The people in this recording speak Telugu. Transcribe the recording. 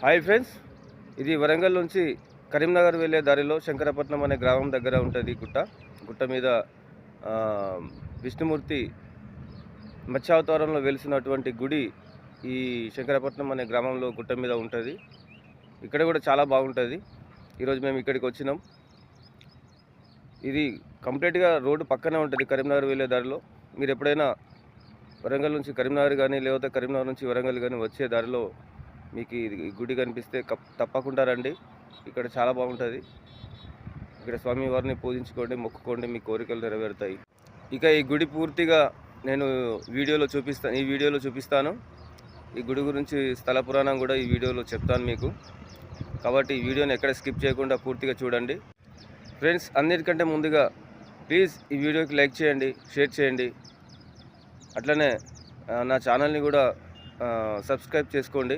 హాయ్ ఫ్రెండ్స్ ఇది వరంగల్ నుంచి కరీంనగర్ వెళ్ళే దారిలో శంకరపట్నం అనే గ్రామం దగ్గర ఉంటుంది గుట్ట. గుట్ట మీద విష్ణుమూర్తి మత్స్యావతారంలో వెలిసినటువంటి గుడి ఈ శంకరపట్నం అనే గ్రామంలో గుట్ట మీద ఉంటుంది. ఇక్కడ కూడా చాలా బాగుంటుంది. ఈరోజు మేము ఇక్కడికి వచ్చినాం. ఇది కంప్లీట్గా రోడ్డు పక్కనే ఉంటుంది కరీంనగర్ వెళ్ళే దారిలో. మీరు ఎప్పుడైనా వరంగల్ నుంచి కరీంనగర్ కానీ లేకపోతే కరీంనగర్ నుంచి వరంగల్ కానీ వచ్చే దారిలో మీకు ఇది ఈ గుడి కనిపిస్తే తప్పకుండా రండి. ఇక్కడ చాలా బాగుంటుంది. ఇక్కడ స్వామివారిని పూజించుకోండి మొక్కుకోండి మీ కోరికలు నెరవేరుతాయి. ఇక ఈ గుడి పూర్తిగా నేను వీడియోలో చూపిస్తాను ఈ వీడియోలో చూపిస్తాను. ఈ గుడి గురించి స్థల పురాణం కూడా ఈ వీడియోలో చెప్తాను మీకు. కాబట్టి ఈ వీడియోని ఎక్కడ స్కిప్ చేయకుండా పూర్తిగా చూడండి. ఫ్రెండ్స్ అన్నిటికంటే ముందుగా ప్లీజ్ ఈ వీడియోకి లైక్ చేయండి షేర్ చేయండి. అట్లనే నా ఛానల్ని కూడా సబ్స్క్రైబ్ చేసుకోండి.